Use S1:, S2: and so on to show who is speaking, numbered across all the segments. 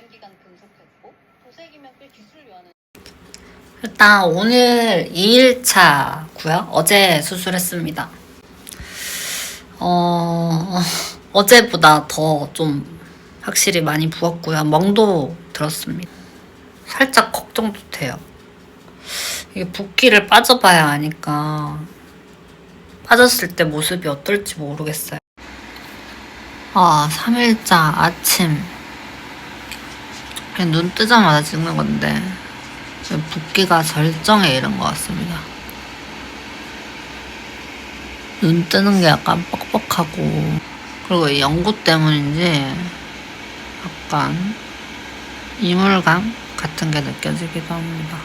S1: 오랜 기간 근속했고 도색이면 꽤 기술 요하는
S2: 일단 오늘 2일차고요. 어제 수술했습니다. 어, 어제보다 더 좀 확실히 많이 부었고요. 멍도 들었습니다. 살짝 걱정도 돼요. 이게 붓기를 빠져봐야 아니까 빠졌을 때 모습이 어떨지 모르겠어요. 아, 3일차 아침. 그냥 눈 뜨자마자 찍는 건데 붓기가 절정에 이른 것 같습니다. 눈 뜨는 게 약간 뻑뻑하고 그리고 이 연고 때문인지 약간 이물감 같은 게 느껴지기도 합니다.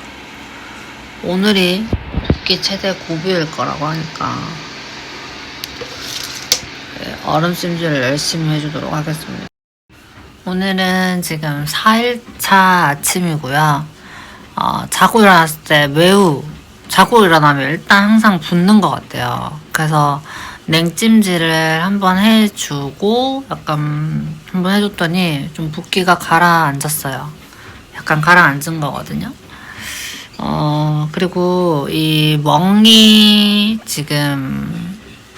S2: 오늘이 붓기 최대 고비일 거라고 하니까 네, 얼음 찜질을 열심히 해주도록 하겠습니다. 오늘은 지금 4일차 아침이고요. 어, 자고 일어났을 때 매우 자고 일어나면 일단 항상 붓는 것 같아요. 그래서 냉찜질을 한번 해주고 약간 한번 해줬더니 좀 붓기가 가라앉았어요. 약간 가라앉은 거거든요. 어, 그리고 이 멍이 지금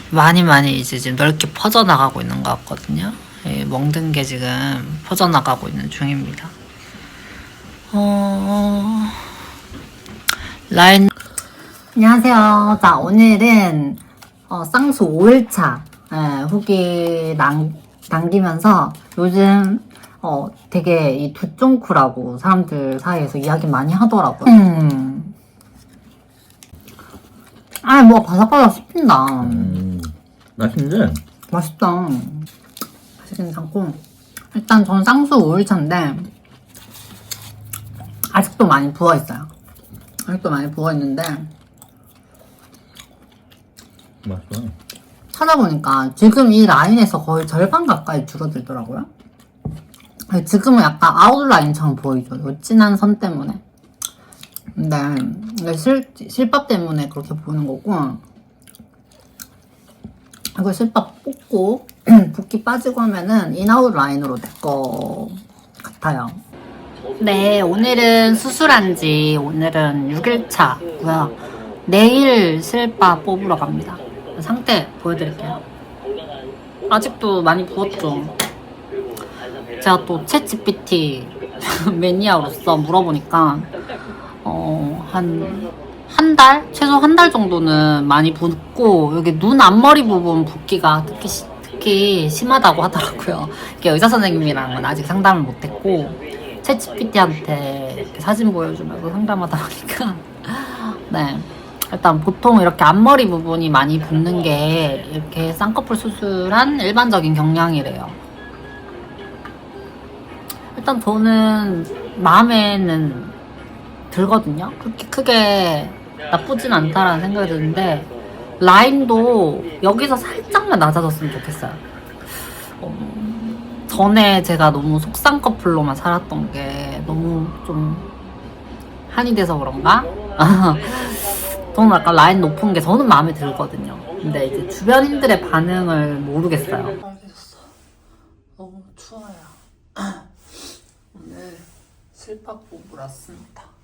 S2: 많이 많이 이제 지금 넓게 퍼져나가고 있는 것 같거든요. 이 멍든 게 지금 퍼져나가고 있는 중입니다. 어... 라인 안녕하세요. 자 오늘은 어, 쌍수 5일차 예, 후기 남, 남기면서 요즘 어, 되게 이 두쫑쿠라고 사람들 사이에서 이야기 많이 하더라고요. 음. 아, 뭐 바삭바삭 씹힌다.
S3: 음, 맛있는데?
S2: 맛있다. 괜찮고. 일단 전 쌍수 5일차인데, 아직도 많이 부어있어요. 아직도 많이 부어있는데,
S3: 맛있어.
S2: 찾아보니까 지금 이 라인에서 거의 절반 가까이 줄어들더라고요. 지금은 약간 아웃라인처럼 보이죠. 이 진한 선 때문에. 근데 실, 실밥 때문에 그렇게 보이는 거고, 이거 실밥 뽑고 붓기 빠지고 하면은 인아웃 라인으로 될 거 같아요. 네, 오늘은 수술한 지 오늘은 6일차고요. 내일 실밥 뽑으러 갑니다. 상태 보여드릴게요. 아직도 많이 부었죠. 제가 또 챗GPT 매니아로서 물어보니까 어, 한, 한 달? 최소 한 달 정도는 많이 붓고, 여기 눈 앞머리 부분 붓기가 특히, 시- 특히 심하다고 하더라고요. 의사 선생님이랑은 아직 상담을 못했고, 챗GPT한테 사진 보여주면서 상담하다 보니까, 네. 일단 보통 이렇게 앞머리 부분이 많이 붓는 게 이렇게 쌍꺼풀 수술한 일반적인 경향이래요. 일단 저는 마음에는 들거든요. 그렇게 크게 나쁘진 않다라는 생각이 드는데 라인도 여기서 살짝만 낮아졌으면 좋겠어요. 어, 전에 제가 너무 속쌍꺼풀로만 살았던 게 너무 좀 한이 돼서 그런가? 저는 약간 라인 높은 게 저는 마음에 들거든요. 근데 이제 주변인들의 반응을 모르겠어요. 너무 추워요. 오늘 뽑으러 왔습니다.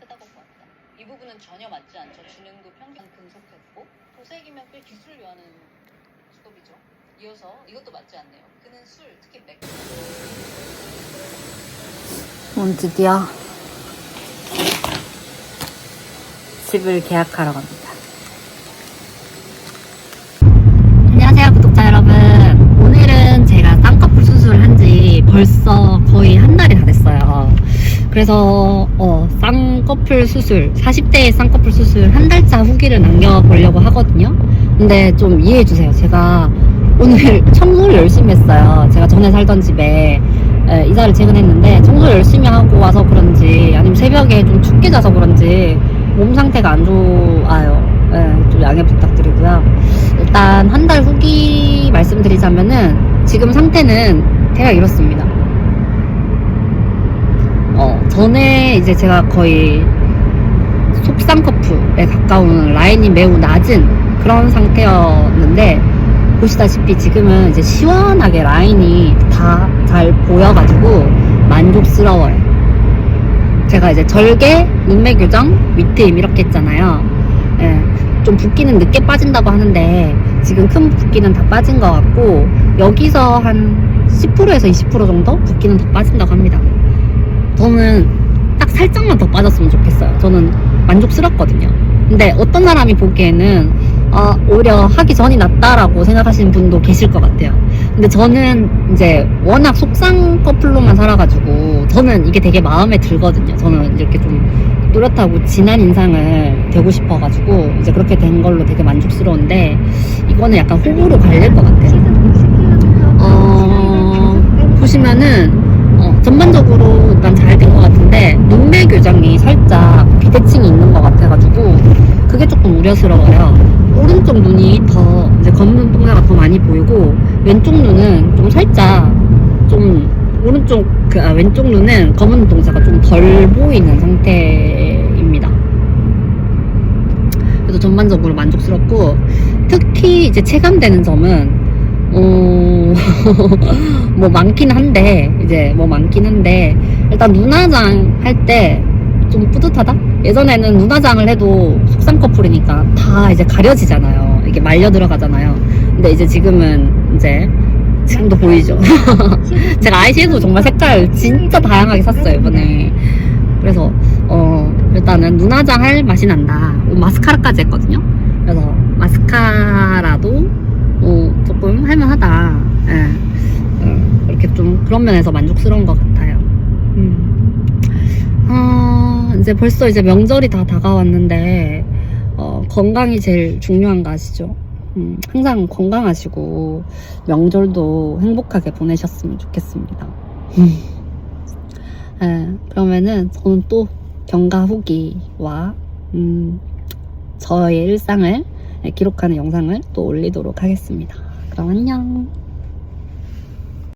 S1: 크다고 보았다. 이 부분은 전혀 맞지 않죠. 주능도 평균 근속했고 도색이면 꽤 기술 요하는 수법이죠. 이어서 이것도 맞지 않네요. 그는 술, 특히 맥
S2: 오늘 드디어 집을 계약하러 갑니다. 벌써 거의 한 달이 다 됐어요. 그래서 어, 쌍꺼풀 수술, 40대의 쌍꺼풀 수술 한 달차 후기를 남겨보려고 하거든요. 근데 좀 이해해주세요. 제가 오늘 청소를 열심히 했어요. 제가 전에 살던 집에 에, 이사를 퇴근했는데 청소 열심히 하고 와서 그런지 아니면 새벽에 좀 춥게 자서 그런지 몸 상태가 안 좋아요. 예, 좀좀 양해 부탁드리고요. 일단 한 달 후기 말씀드리자면은 지금 상태는 대략 이렇습니다. 어, 전에 이제 제가 거의 커플에 가까운 라인이 매우 낮은 그런 상태였는데 보시다시피 지금은 이제 시원하게 라인이 다 잘 보여가지고 만족스러워요. 제가 이제 절개, 눈매 교정, 위트임 이렇게 했잖아요. 예, 좀 붓기는 늦게 빠진다고 하는데 지금 큰 붓기는 다 빠진 것 같고 여기서 한 10%에서 20% 정도 붓기는 더 빠진다고 합니다. 저는 딱 살짝만 더 빠졌으면 좋겠어요. 저는 만족스럽거든요. 근데 어떤 사람이 보기에는 아, 오히려 하기 전이 낫다라고 생각하시는 분도 계실 것 같아요. 근데 저는 이제 워낙 속상 커플로만 살아가지고 저는 이게 되게 마음에 들거든요. 저는 이렇게 좀 또렷하고 진한 인상을 되고 싶어가지고 이제 그렇게 된 걸로 되게 만족스러운데 이거는 약간 호불호 갈릴 것 같아요. 어, 보시면은 어, 전반적으로 일단 잘된 것 같은데 눈매 교정이 살짝 비대칭이 있는 것 같아가지고 그게 조금 우려스러워요. 오른쪽 눈이 더 이제 검은 동자가 더 많이 보이고 왼쪽 눈은 좀 살짝 좀 오른쪽 그 아, 왼쪽 눈은 검은 동자가 좀 덜 보이는 상태입니다. 그래서 전반적으로 만족스럽고 특히 이제 체감되는 점은 어, 뭐 많긴 한데 이제 뭐 많긴 한데 일단 눈화장 할 때 좀 뿌듯하다? 예전에는 눈화장을 해도 속상 커플이니까 다 이제 가려지잖아요. 이게 말려 들어가잖아요. 근데 이제 지금은 이제 지금도 보이죠. 제가 아이섀도우 정말 색깔 진짜 다양하게 샀어요 이번에. 그래서 어 일단은 눈화장 할 맛이 난다. 어, 마스카라까지 했거든요. 그래서 마스카라도 어, 조금 할만하다. 예. 어, 이렇게 좀 그런 면에서 만족스러운 것 같아요. 음. 아, 이제 벌써 이제 명절이 다 다가왔는데 어, 건강이 제일 중요한 거 아시죠? 음, 항상 건강하시고 명절도 행복하게 보내셨으면 좋겠습니다. 음. 예, 그러면은 저는 또 경과 후기와 음, 저의 일상을 기록하는 영상을 또 올리도록 하겠습니다. 그럼 안녕.